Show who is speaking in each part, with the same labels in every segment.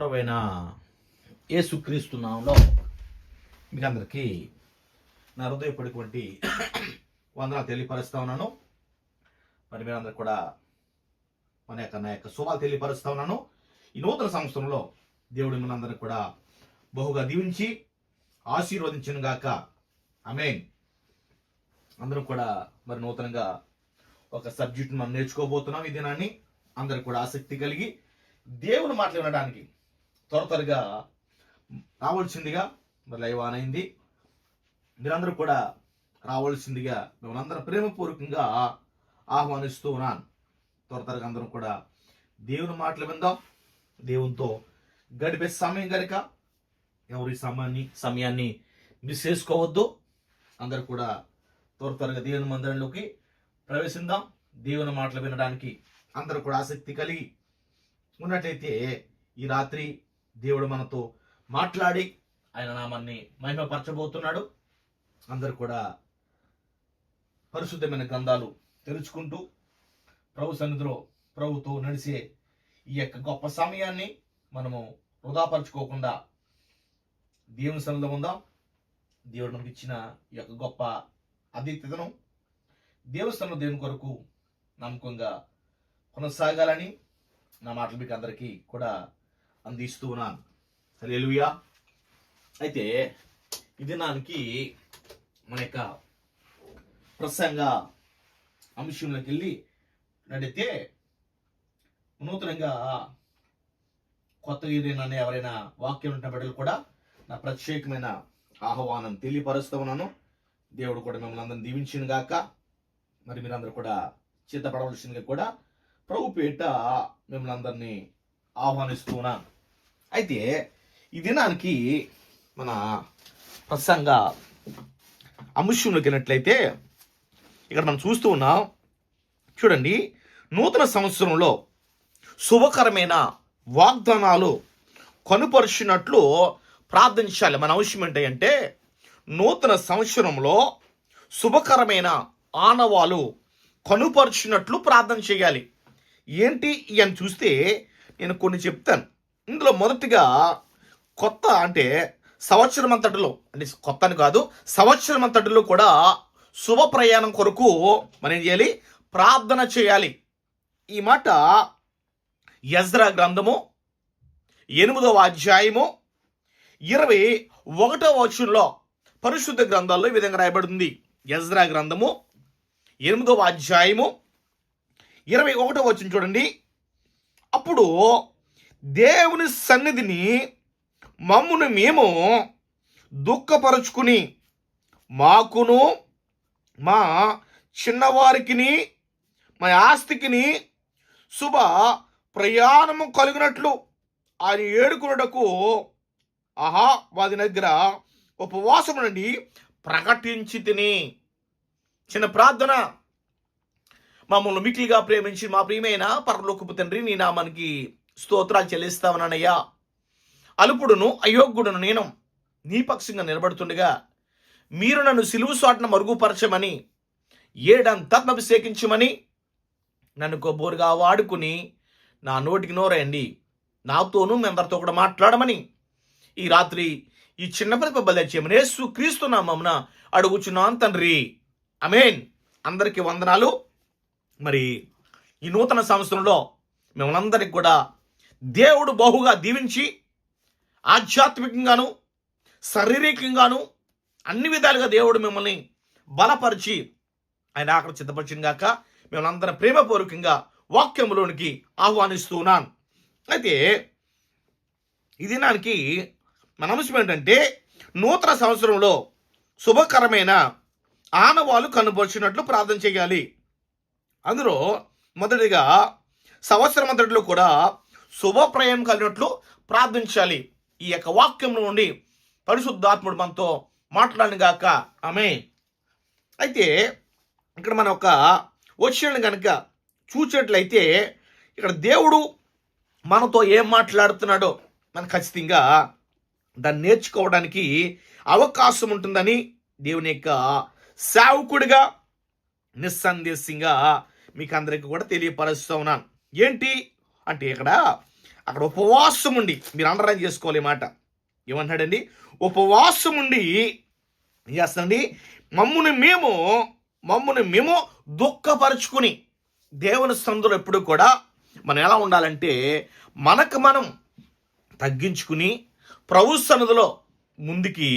Speaker 1: ప్రభైన యేసుక్రీస్తు నామంలో మీకు అందరికీ నా హృదయపడినటువంటి వందనాలు తెలియపరుస్తా ఉన్నాను. మరి మీరందరూ కూడా మన యొక్క నా యొక్క శుభాలు తెలియపరుస్తా ఉన్నాను. ఈ నూతన సంవత్సరంలో దేవుడు మనందరినీ కూడా బహుగా దీవించి ఆశీర్వదించను గాక. అమేన్ అందరం కూడా మరి నూతనంగా ఒక సబ్జెక్ట్ మనం నేర్చుకోబోతున్నాం ఈ దినాన్ని. అందరికి కూడా ఆసక్తి కలిగి దేవుని మాట్లాడడానికి త్వర త్వరగా రావాల్సిందిగా మరి లైవ్ ఆన్ అయింది. మీరందరూ కూడా రావాల్సిందిగా మిమ్మల్ని అందరం ప్రేమపూర్వకంగా ఆహ్వానిస్తూ ఉన్నాను. త్వర త్వరగా అందరం కూడా దేవుని మాటలు విందాం. దేవునితో గడిపే సమయం కనుక ఎవరి సమయాన్ని సమయాన్ని మిస్ చేసుకోవద్దు. అందరు కూడా త్వర త్వరగా దేవుని మందిరంలోకి ప్రవేశిద్దాం. దేవుని మాటలు వినడానికి అందరూ కూడా ఆసక్తి కలిగి ఉన్నట్లయితే ఈ రాత్రి దేవుడు మనతో మాట్లాడి ఆయన నామాన్ని మహిమపరచబోతున్నాడు. అందరు కూడా పరిశుద్ధమైన గ్రంథాలు తెరుచుకుంటూ ప్రభు సన్నిధిలో ప్రభుతో నడిచే ఈ యొక్క గొప్ప సమయాన్ని మనము వృధాపరచుకోకుండా దేవుని సన్నిధిలో ఉందాం. దేవుడు మనకి ఇచ్చిన ఈ యొక్క గొప్ప ఆతిథ్యతను దేవస్థానం దేవుని కొరకు నమ్మకంగా కొనసాగాలని నా మాటలు మీకు అందరికీ కూడా అందిస్తూ ఉన్నాను హల్లెలూయా. అయితే ఈ దినానికి మన యొక్క ప్రసంగ అంశంలోకి వెళ్ళి నడితే నూతనంగా కొత్త ఏదైనా ఎవరైనా వాక్యం ఉంటున్న బిడ్డలు కూడా నా ప్రత్యేకమైన ఆహ్వానం తెలియపరుస్తూ ఉన్నాను. దేవుడు కూడా మిమ్మల్ని అందరిని దీవించిన గాక మరి మీరందరూ కూడా చిత్తపడవలసిందిగా కూడా ప్రభు పేట మిమ్మల్ని అందరినీ ఆహ్వానిస్తూ ఉన్నాను. అయితే ఈ దినానికి మన ప్రసంగా అంశంలోకి వెళ్ళినట్లయితే ఇక్కడ మనం చూస్తూ ఉన్నాం. చూడండి నూతన సంవత్సరంలో శుభకరమైన వాగ్దానాలు కనుపరుచినట్లు ప్రార్థించాలి. మన అవసరం ఏంటంటే నూతన సంవత్సరంలో శుభకరమైన ఆనవాలు కనుపరిచినట్లు ప్రార్థన చేయాలి. ఏంటి అని చూస్తే నేను కొన్ని చెప్తాను. ఇందులో మొదటిగా కొత్త అంటే సంవత్సరం అంతటిలో అంటే కొత్త అని కాదు సంవత్సరం అంతటిలో కూడా శుభ ప్రయాణం కొరకు మనం ఏం చేయాలి? ప్రార్థన చేయాలి. ఈ మాట యజ్రా గ్రంథము ఎనిమిదవ అధ్యాయము ఇరవై ఒకటవ వచనంలో పరిశుద్ధ గ్రంథాల్లో ఈ విధంగా రాయబడుతుంది. యజ్రా గ్రంథము ఎనిమిదవ అధ్యాయము ఇరవై ఒకటో వచ్చిన చూడండి. అప్పుడు దేవుని సన్నిధిని మమ్మును మేము దుఃఖపరుచుకుని మాకును మా చిన్నవారికిని మా ఆస్తికిని శుభ ప్రయాణము కలిగినట్లు ఆయన ఏడుకున్నటకు ఆహా వారి దగ్గర ఉపవాసం నుండి ప్రకటించి తిని. చిన్న ప్రార్థన. మమ్మల్ని మిక్కిలిగా ప్రేమించి మా ప్రియమైన పరలోకపు తండ్రి నీ నామానికి స్తోత్రాలు చెల్లిస్తామనయ్యా అలుపుడును అయోగ్యుడును నేను నీ పక్షంగా నిలబడుతుండగా మీరు నన్ను సిలువు సాటున మరుగుపరచమని ఏడంతా అభిషేకించమని నన్ను కొబ్బోరుగా వాడుకుని నా నోటికి నోరండి నాతోనూ మీ అందరితో కూడా మాట్లాడమని ఈ రాత్రి ఈ చిన్న ప్రతిభ బలచేయమని యేసు క్రీస్తు నామమున అడుగుచున్నాను తండ్రి. అమేన్ అందరికీ వందనాలు. మరి ఈ నూతన సంవత్సరంలో మిమ్మల్ని కూడా దేవుడు బహుగా దీవించి ఆధ్యాత్మికంగాను శారీరకంగాను అన్ని విధాలుగా దేవుడు మిమ్మల్ని బలపరిచి ఆయన ఆకలి సిద్ధపరిచిన గాక మిమ్మల్ని అందరం ప్రేమపూర్వకంగా వాక్యంలోనికి ఆహ్వానిస్తూ ఉన్నాను అయితే ఈ దినానికి మన అంశం ఏంటంటే నూతన సంవత్సరంలో శుభకరమైన ఆనవాలు కనుపరిచినట్లు ప్రార్థన చేయాలి. అందులో మొదటిగా సంవత్సరం అంతటిలో కూడా శుభప్రయం కలిగినట్లు ప్రార్థించాలి. ఈ యొక్క వాక్యం నుండి పరిశుద్ధాత్ముడు మనతో మాట్లాడినగాక ఆమె అయితే ఇక్కడ మన ఒక వచ్చిన కనుక చూసినట్లయితే ఇక్కడ దేవుడు మనతో ఏం మాట్లాడుతున్నాడో మనం ఖచ్చితంగా దాన్ని నేర్చుకోవడానికి అవకాశం ఉంటుందని దేవుని యొక్క సేవకుడిగా నిస్సందేశంగా మీకు అందరికీ కూడా తెలియపరుస్తూ ఉన్నాను. ఏంటి? అంటే ఇక్కడ అక్కడ ఉపవాసం ఉండి మీరు అండర్లైన్ చేసుకోవాలి మాట. ఏమంటాడండి ఉపవాసం ఉండి ఏం చేస్తానండి మమ్ముని మేము మమ్ముని మేము దుఃఖపరుచుకుని దేవుని సందులో ఎప్పుడు కూడా మనం ఎలా ఉండాలంటే మనకు మనం తగ్గించుకుని ప్రభు సన్నిధిలో ముందుకి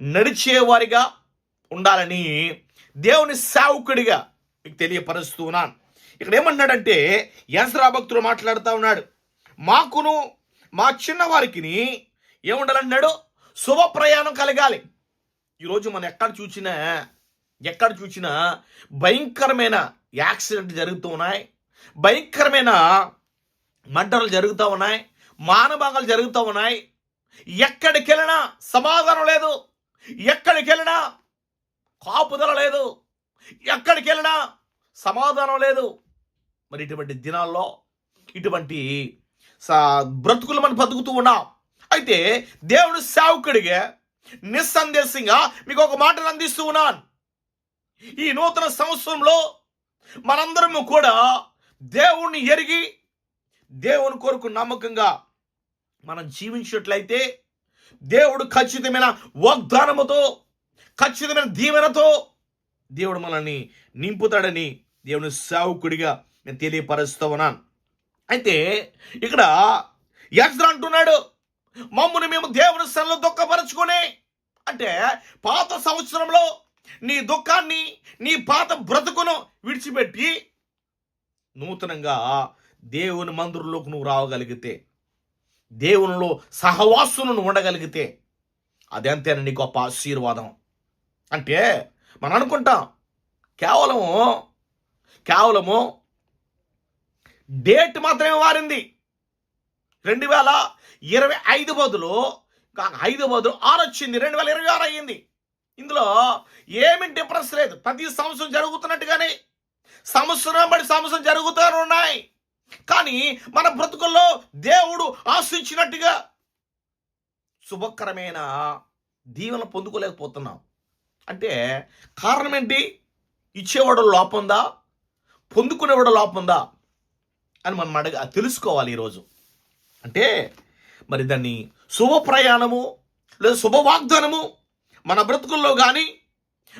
Speaker 1: నడిచేవారిగా ఉండాలని దేవుని సేవకుడిగా మీకు తెలియపరుస్తూ ఉన్నాను. ఇక్కడ ఏమన్నాడంటే యజ్రా భక్తుడు మాట్లాడుతూ ఉన్నాడు. మాకును మా చిన్నవారికి ఏముండాలన్నాడు? శుభ ప్రయాణం కలగాలి. ఈరోజు మనం ఎక్కడ చూసినా ఎక్కడ చూసినా భయంకరమైన యాక్సిడెంట్ జరుగుతూ ఉన్నాయి. భయంకరమైన మర్డర్లు జరుగుతూ ఉన్నాయి. మానభాగాలు జరుగుతూ ఉన్నాయి. ఎక్కడికి వెళ్ళినా సమాధానం లేదు. ఎక్కడికి వెళ్ళినా కాపుదల లేదు. ఎక్కడికి వెళ్ళినా సమాధానం లేదు. మరి ఇటువంటి దినాల్లో ఇటువంటి సా బ్రతుకులు మనం బతుకుతూ ఉన్నాం. అయితే దేవుడు సేవకుడిగా నిస్సందేశంగా మీకు ఒక మాటను అందిస్తూ ఉన్నాను. ఈ నూతన సంవత్సరంలో మనందరము కూడా దేవుణ్ణి ఎరిగి దేవుని కొరకు నమ్మకంగా మనం జీవించినట్లయితే దేవుడు ఖచ్చితమైన వాగ్దానముతో ఖచ్చితమైన దీవెనతో దేవుడు మనల్ని నింపుతాడని దేవుని సేవకుడిగా నేను తెలియపరుస్తూ ఉన్నాను. అయితే ఇక్కడ యజ్ర అంటున్నాడు మమ్ముని మేము దేవుని స్థలంలో దుఃఖపరచుకుని అంటే పాత సంవత్సరంలో నీ దుఃఖాన్ని నీ పాత బ్రతుకును విడిచిపెట్టి నూతనంగా దేవుని మందిరంలోకి నువ్వు రావగలిగితే దేవునిలో సహవాసును నువ్వు ఉండగలిగితే అదంతేనండి గొప్ప ఆశీర్వాదం? అంటే మనం అనుకుంటాం కేవలము కేవలము డేట్ మాత్రమే మారింది. రెండు వేల ఇరవై ఐదు బదులు ఐదు బదులు ఆరు వచ్చింది. రెండు వేల ఇరవై ఆరు అయ్యింది. ఇందులో ఏమి డిఫరెన్స్ లేదు. ప్రతి సంవత్సరం జరుగుతున్నట్టుగానే సంవత్సరం బడి సంవత్సరం జరుగుతూనే ఉన్నాయి. కానీ మన బ్రతుకుల్లో దేవుడు ఆశించినట్టుగా శుభకరమైన దీవెన పొందుకోలేకపోతున్నాం. అంటే కారణం ఏంటి? ఇచ్చేవాడు లోపందా? పొందుకునేవాడు లోపందా? అని మనం అడగ తెలుసుకోవాలి ఈరోజు. అంటే మరి దాన్ని శుభ ప్రయాణము లేదా శుభ వాగ్దానము మన బ్రతుకుల్లో కానీ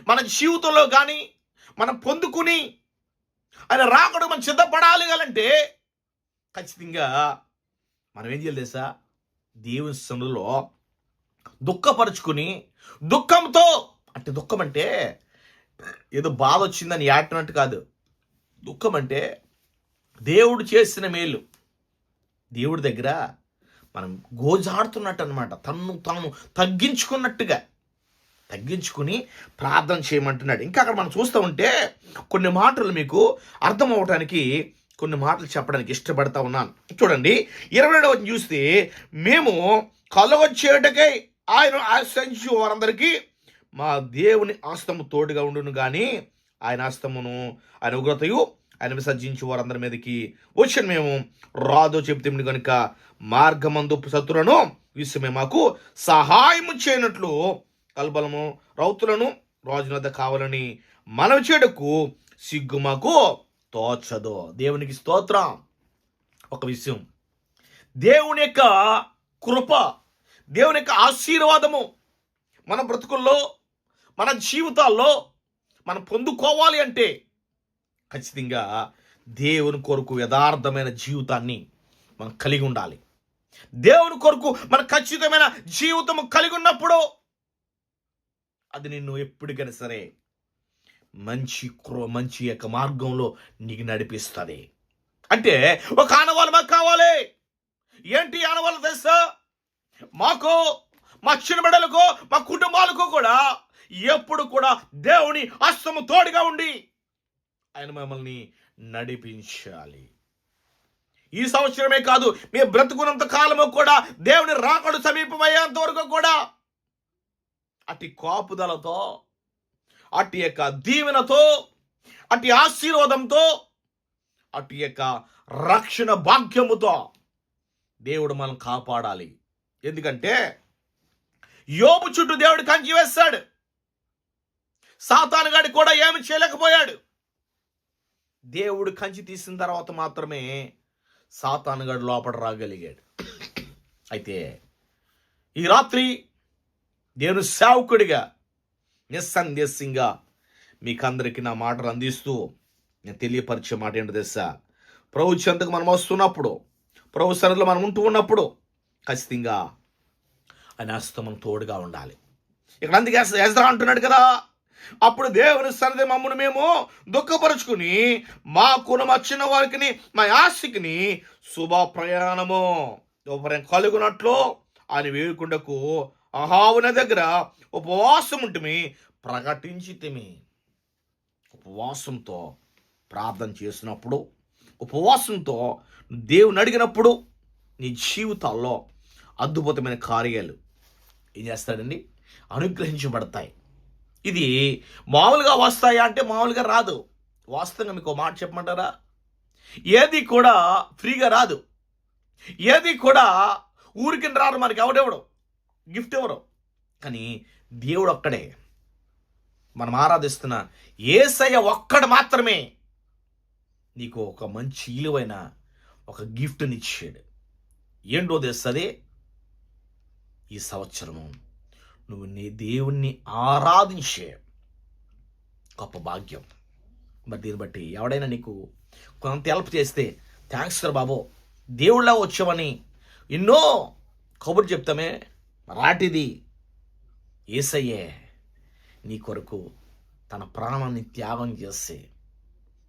Speaker 1: మన జీవితంలో కానీ మనం పొందుకుని ఆయన రాకడం మనం సిద్ధపడాలి అంటే ఖచ్చితంగా మనం ఏం చేయాలి తెలుసా? దేవుని సన్నులో దుఃఖపరుచుకుని దుఃఖంతో అంటే దుఃఖం అంటే ఏదో బాధ వచ్చిందని ఏటనట్టు కాదు. దుఃఖం అంటే దేవుడు చేసిన మేలు. దేవుడి దగ్గర మనం గోజాడుతున్నట్టు అనమాట తను తాను తగ్గించుకున్నట్టుగా. తగ్గించుకుని ప్రార్థన చేయమంటున్నాడు. ఇంకా అక్కడ మనం చూస్తూ ఉంటే కొన్ని మాటలు మీకు అర్థం అవటానికి కొన్ని మాటలు చెప్పడానికి ఇష్టపడతా ఉన్నాను. చూడండి ఇరవై ఏడవ చూస్తే మేము కలవచ్చేటకై ఆయన ఆశ్రయించు వారందరికీ మా దేవుని ఆస్తము తోడుగా ఉండును కానీ ఆయన ఆస్తమును ఆయన ఉగ్రతయు ఆయన విసర్జించి వారందరి మీదకి. వచ్చిన మేము రాదు చెప్తే కనుక మార్గమందు శత్రులను విషయమే మాకు సహాయము చేయనట్లు కల్బలము రౌతులను రాజున వద్ద కావాలని మనం చెడుకు సిగ్గు మాకు తోచదు. దేవునికి స్తోత్రం. ఒక విషయం. దేవుని యొక్క కృప దేవుని యొక్క ఆశీర్వాదము మన బ్రతుకుల్లో మన జీవితాల్లో మనం పొందుకోవాలి అంటే ఖచ్చితంగా దేవుని కొరకు యథార్థమైన జీవితాన్ని మనం కలిగి ఉండాలి. దేవుని కొరకు మన ఖచ్చితమైన జీవితం కలిగి ఉన్నప్పుడు అది నిన్ను ఎప్పటికైనా సరే మంచి క్రో మంచి యొక్క మార్గంలో నీకు నడిపిస్తుంది. అంటే ఒక ఆనవాళ్ళు మాకు కావాలి. ఏంటి ఆనవాళ్ళు తెలుసా? మాకు మా చిన్నబిడ్డలకు మా కుటుంబాలకు కూడా ఎప్పుడు కూడా దేవుని అస్తము తోడుగా ఉండి ఆయన మమ్మల్ని నడిపించాలి. ఈ సంవత్సరమే కాదు మేము బ్రతుకున్నంత కాలము కూడా దేవుని రాకడు సమీపమయ్యేంత వరకు కూడా అట్టి కాపుదలతో అట్టి యొక్క దీవెనతో అట్టి ఆశీర్వాదంతో అటు యొక్క రక్షణ భాగ్యముతో దేవుడు మనం కాపాడాలి. ఎందుకంటే యోపు చుట్టూ దేవుడు కంచి వేస్తాడు సాతానుగాడి కూడా ఏమి చేయలేకపోయాడు. దేవుడు కంచి తీసిన తర్వాత మాత్రమే సాతానుగాడు లోపల రాగలిగాడు. అయితే ఈ రాత్రి నేను సేవకుడిగా నిస్సందేశంగా మీకందరికీ నా మాటలు అందిస్తూ నేను తెలియపరిచే మాట ఏంటో తెలుసా? ప్రభు చెంతకు మనం వస్తున్నప్పుడు ప్రభు సన్నిధిలో మనం ఉంటూ ఉన్నప్పుడు ఖచ్చితంగా ఆయన హస్తం మనం తోడుగా ఉండాలి. ఇక్కడ అందుకే ఎస్రా అంటున్నాడు కదా అప్పుడు దేవుని సన్నిధి మమ్మల్ని మేము దుఃఖపరుచుకుని మా కులం వచ్చిన వారికి మా ఆస్తికిని శుభ ప్రయాణము ఉపరం కలుగునట్లు ఆయన వేడుకుండకు అహావున దగ్గర ఉపవాసం ఉంటుంది ప్రకటించితిమి. ఉపవాసంతో ప్రార్థన చేసినప్పుడు ఉపవాసంతో దేవుని అడిగినప్పుడు నీ జీవితాల్లో అద్భుతమైన కార్యాలు ఏం చేస్తాడండి? అనుగ్రహించబడతాయి. ఇది మామూలుగా వస్తాయా అంటే మామూలుగా రాదు. వాస్తవంగా మీకు మాట చెప్పమంటారా? ఏది కూడా ఫ్రీగా రాదు. ఏది కూడా ఊరికి రారు మనకి. ఎవడెవడు? గిఫ్ట్ ఎవరు? కానీ దేవుడు ఒక్కడే. మనం ఆరాధిస్తున్న ఏసయ్య ఒక్కడు మాత్రమే నీకు ఒక మంచి ఇలువైన ఒక గిఫ్ట్నిచ్చాడు ఏంటో తెస్తుంది ఈ సంవత్సరము. నువ్వు నీ దేవుణ్ణి ఆరాధించే గొప్ప భాగ్యం. మరి దీన్ని బట్టి ఎవడైనా నీకు కొంత హెల్ప్ చేస్తే థ్యాంక్స్ సార్ బాబు దేవుళ్ళ వచ్చామని ఎన్నో కబుర్లు చెప్తామే. రాటిది ఏసయ్యే నీ కొరకు తన ప్రాణాన్ని త్యాగం చేస్తే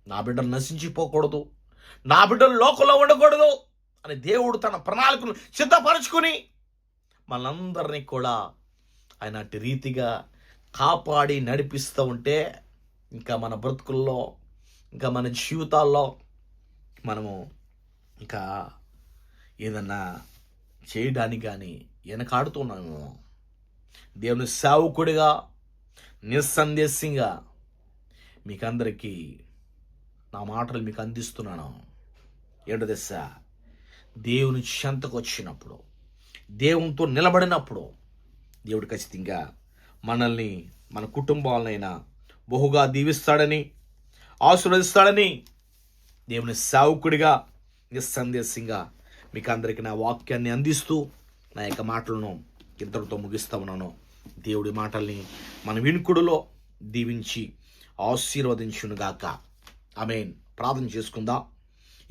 Speaker 1: నా బిడ్డలు నశించిపోకూడదు నా బిడ్డలు లోకంలో ఉండకూడదు అని దేవుడు తన ప్రణాళికను సిద్ధపరచుకుని మనందరినీ కూడా ఆయన అటు రీతిగా కాపాడి నడిపిస్తూ ఉంటే ఇంకా మన బ్రతుకుల్లో ఇంకా మన జీవితాల్లో మనము ఇంకా ఏదన్నా చేయడానికి కానీ వెనకాడుతున్నాము దేవుని సేవకుడిగా నిస్సందేశంగా మీకందరికీ నా మాటలు మీకు అందిస్తున్నాను. ఏంటో తెలుసా దేవుని చెంతకు వచ్చినప్పుడు దేవునితో నిలబడినప్పుడు దేవుడు ఖచ్చితంగా మనల్ని మన కుటుంబాలనైనా బహుగా దీవిస్తాడని ఆశీర్వదిస్తాడని దేవుని సేవకుడిగా నిస్సందేశంగా మీకు అందరికీ నా వాక్యాన్ని అందిస్తూ నా యొక్క మాటలను ఇద్దరితో ముగిస్తా ఉన్నాను. దేవుడి మాటల్ని మన వినుకుడులో దీవించి ఆశీర్వదించునుగాక. ఆమెన్. ప్రార్థన చేసుకుందా.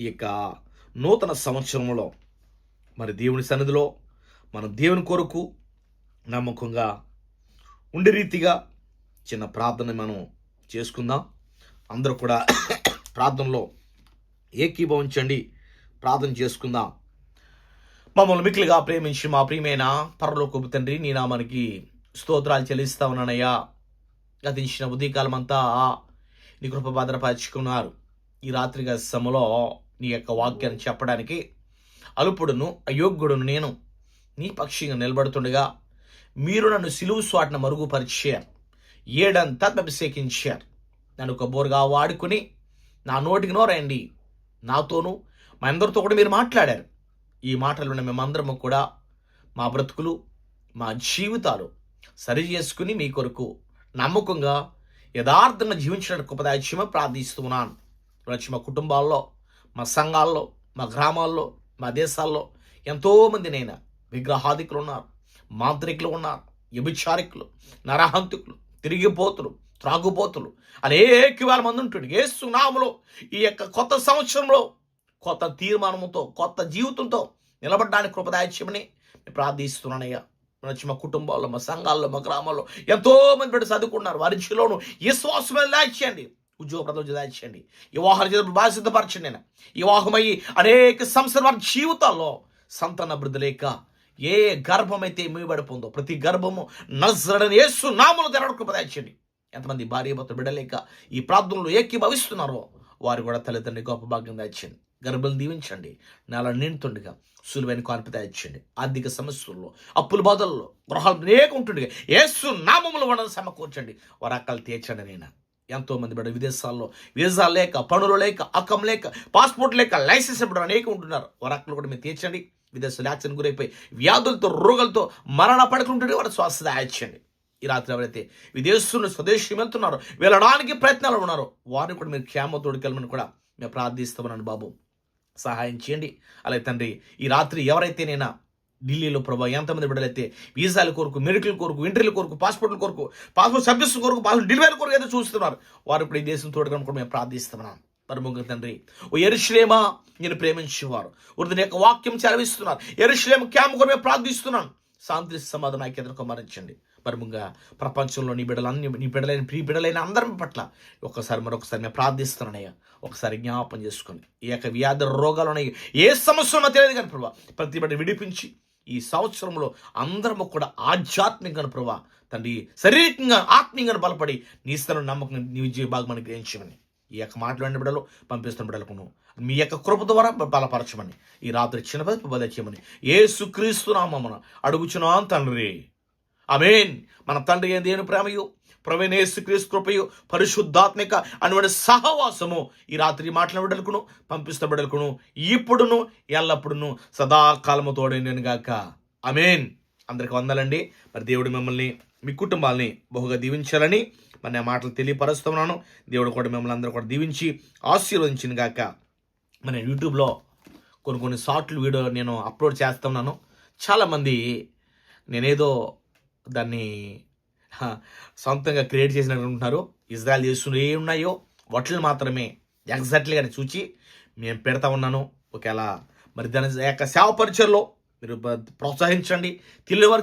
Speaker 1: ఈ యొక్క నూతన సంవత్సరంలో మరి దేవుని సన్నిధిలో మనం దేవుని కొరకు నమ్మకంగా ఉండే రీతిగా చిన్న ప్రార్థన మనం చేసుకుందాం. అందరూ కూడా ప్రార్థనలో ఏకీభవించండి. ప్రార్థన చేసుకుందాం. మమ్మల్ని మిక్కిలిగా ప్రేమించి మా ప్రియమైన పరలోకపు తండ్రి నీ నామానికి స్తోత్రాలు చెల్లిస్తా ఉన్నానయ్యా. గతించిన ఉదయకాలం అంతా నీ కృప భద్రపరుచుకున్నారు. ఈ రాత్రిగా సమలో నీ యొక్క వాక్యాన్ని చెప్పడానికి అలుపుడును అయోగ్యుడును నేను. నీ పక్షిగా నిలబడుతుండగా మీరు నన్ను సిలువు స్వాటను మరుగుపరిచారు. ఏడంతా అభిషేకించారు. నన్ను ఒక బోరుగా వాడుకుని నా నోటికి నోరండి. నాతోనూ మా అందరితో కూడా మీరు మాట్లాడారు. ఈ మాటలను మేమందరము కూడా మా బ్రతుకులు మా జీవితాలు సరి చేసుకుని మీ కొరకు నమ్మకంగా యథార్థంగా జీవించడానికి ఉపదాయమని ప్రార్థిస్తున్నాను. వచ్చి మా కుటుంబాల్లో మా సంఘాల్లో మా గ్రామాల్లో మా దేశాల్లో ఎంతోమంది నైనా విగ్రహాదికులు ఉన్నారు. మాంత్రికులు ఉన్నారు వ్యభిచారికులు నరహంతుకులు తిరిగిపోతులు త్రాగుపోతులు అనేక వేల మంది ఉంటుంది ఏ సునాములో ఈ యొక్క కొత్త సంవత్సరంలో కొత్త తీర్మానంతో కొత్త జీవితంతో నిలబడడానికి కృపదాయత్యమని ప్రార్థిస్తున్నానయ్యా. వచ్చి మా కుటుంబాల్లో మా సంఘాల్లో మా గ్రామాల్లో ఎంతో మంది బిడ్డ చదువుకున్నారు వారి జీలోను విశ్వాసం దాచేయండి ఉద్యోగ ప్రదర్శన దాచేయండి వివాహాలు చేసినప్పుడు బాగా సిద్ధపరచండి నేను వివాహమయ్యి అనేక సంవత్సరాల వారి జీవితాల్లో సంతాన అభివృద్ధి లేక ఏ గర్భమైతే మీబడిపోందో ప్రతి గర్భము నజ్రడని యేసు నామలు తెరవడం కృపదాచండి ఎంతమంది భార్య భర్త బిడలేక ఈ ప్రార్థనలు ఏకీభవిస్తున్నారో వారు కూడా తల్లిదండ్రి గొప్ప భాగ్యం దాచండి గర్భం దీవించండి. నెల నిండుతుండగా సులువైన కాన్పు దాచండి ఆర్థిక సమస్యల్లో అప్పుల బాధల్లో గృహాలు అనేక ఉంటుండగా ఏసు నామములు వాళ్ళని సమకూర్చండి. వారు అక్కలు తీర్చండి నేను ఎంతో మంది బిడ్డ విదేశాల్లో వీసా లేక పనులు లేక అక్కం లేక పాస్పోర్ట్ లేక లైసెన్స్ ఇవ్వడం అనేక ఉంటున్నారు. వరక్కలు కూడా మీరు తీర్చండి. విదేశాలు యాక్సిడెంట్ గురైపోయి వ్యాధులతో రోగాలతో మరణ పడుకుంటుంటే వారు స్వస్థత దాయించండి ఈ రాత్రి ఎవరైతే విదేశంలో స్వదేశం వెళ్తున్నారో వెళ్ళడానికి ప్రయత్నాలు ఉన్నారో వారిని కూడా మీరు క్షేమ తోడుకెళ్ళమని కూడా మేము ప్రార్థిస్తామన్నాను బాబు. సహాయం చేయండి. అలాగే తండ్రి ఈ రాత్రి ఎవరైతే నేను ఢిల్లీలో ప్రభా ఎంతమంది బిడ్డలైతే వీసాల కొరకు మెడికల్ కొరకు ఇంటర్వ్యూల కొరకు పాస్పోర్ట్ల కొరకు పాస్పోర్ట్ సర్వీస్ కొరకు పాస్పోర్ట్ డెలివరీ కొరకు అయితే చూస్తున్నారు వారు ఇప్పుడు ఈ దేశం తోడుగా కూడా మేము ప్రార్థిస్తున్నాం పరముగ తండ్రి. ఓ ఎరుశ్లేమా నేను ప్రేమించేవారు. వృద్ధుని యొక్క వాక్యం చదివిస్తున్నారు ఎరుశ్లేమ క్యాంప్ కూడా మేము ప్రార్థిస్తున్నాను. శాంతి సమాధానం ఐక్యతను కుమరించండి పరముగా ప్రపంచంలో నీ బిడ్డలన్నీ నీ బిడ్డలైన ప్రీ బిడ్డలైన అందరం పట్ల ఒక్కసారి మరొకసారి మేము ప్రార్థిస్తున్నానయ్యా. ఒకసారి జ్ఞాపం చేసుకొని ఈ యొక్క వ్యాధి రోగాలు ఉన్నాయి ఏ సమస్య ఉన్నా తెలియదు కానీ ప్రభా ప్రతి బిడ్డ విడిపించి ఈ సంవత్సరంలో అందరము కూడా ఆధ్యాత్మికంగా ప్రభా తండ్రి శారీరకంగా ఆత్మీయంగా బలపడి నీ స్థలం నమ్మకం నీ విజయ భాగమని గ్రహించమని. ఈ యొక్క మాట్లాడిన బిడ్డలు పంపిస్తున్న బిడ్డలకును. మీ యొక్క కృప ద్వారా బలపరచమని. ఈ రాత్రి చిన్న పది బలచేయమని ఏ సుక్రీస్తు అడుగుచున్నాం తండ్రి. అమేన్ మన తండ్రి ఏ దేవుని ప్రేమయు. ప్రవీణేశ్వక్రీస్తు కృపయు. పరిశుద్ధాత్మిక అనువైన సహవాసము ఈ రాత్రి మాట్లాడిన బిడ్డలకును పంపిస్తున్న బిడ్డలకును ఇప్పుడును ఎల్లప్పుడును సదాకాలము తోడైన గాక. అమేన్ అందరికి వందలండి. మరి దేవుడు మిమ్మల్ని మీ కుటుంబాల్ని బహుగా దీవించాలని మరి నా మాటలు తెలియపరుస్తున్నాను. దేవుడు కూడా మిమ్మల్ని అందరూ కూడా దీవించి ఆశీర్వదించిన గాక. మన యూట్యూబ్లో కొన్ని కొన్ని షార్ట్లు వీడియో నేను అప్లోడ్ చేస్తున్నాను. చాలామంది నేనేదో దాన్ని సొంతంగా క్రియేట్ చేసినట్టు ఉంటున్నారు. ఇజ్రాయల్ చేస్తున్న ఏ ఉన్నాయో వాటిని మాత్రమే ఎగ్జాక్ట్లీగా చూచి మేము పెడతా ఉన్నాను. ఒకవేళ మరి దాని యొక్క సేవ పరిచయలో మీరు ప్రోత్సహించండి. తెలియవారు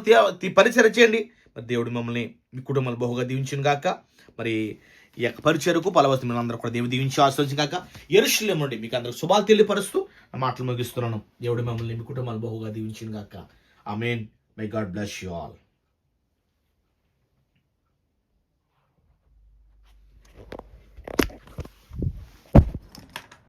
Speaker 1: పరిచయం చేయండి. మరి దేవుడు మమ్మల్ని మీ కుటుంబాలు బహుగా దీవించిన గాక. మరి ఈ యొక్క పరిచయకు పలవస్తు మీరు అందరూ కూడా దేవుడు దీవించి ఆశ్రయించి కాక ఎరుషులేం నుండి మీకు అందరూ శుభాలు తెలియపరుస్తూ మాటలు ముగిస్తున్నాను. దేవుడు మిమ్మల్ని మీ కుటుంబాలు బహుగా దీవించిన గాక amen may God bless you all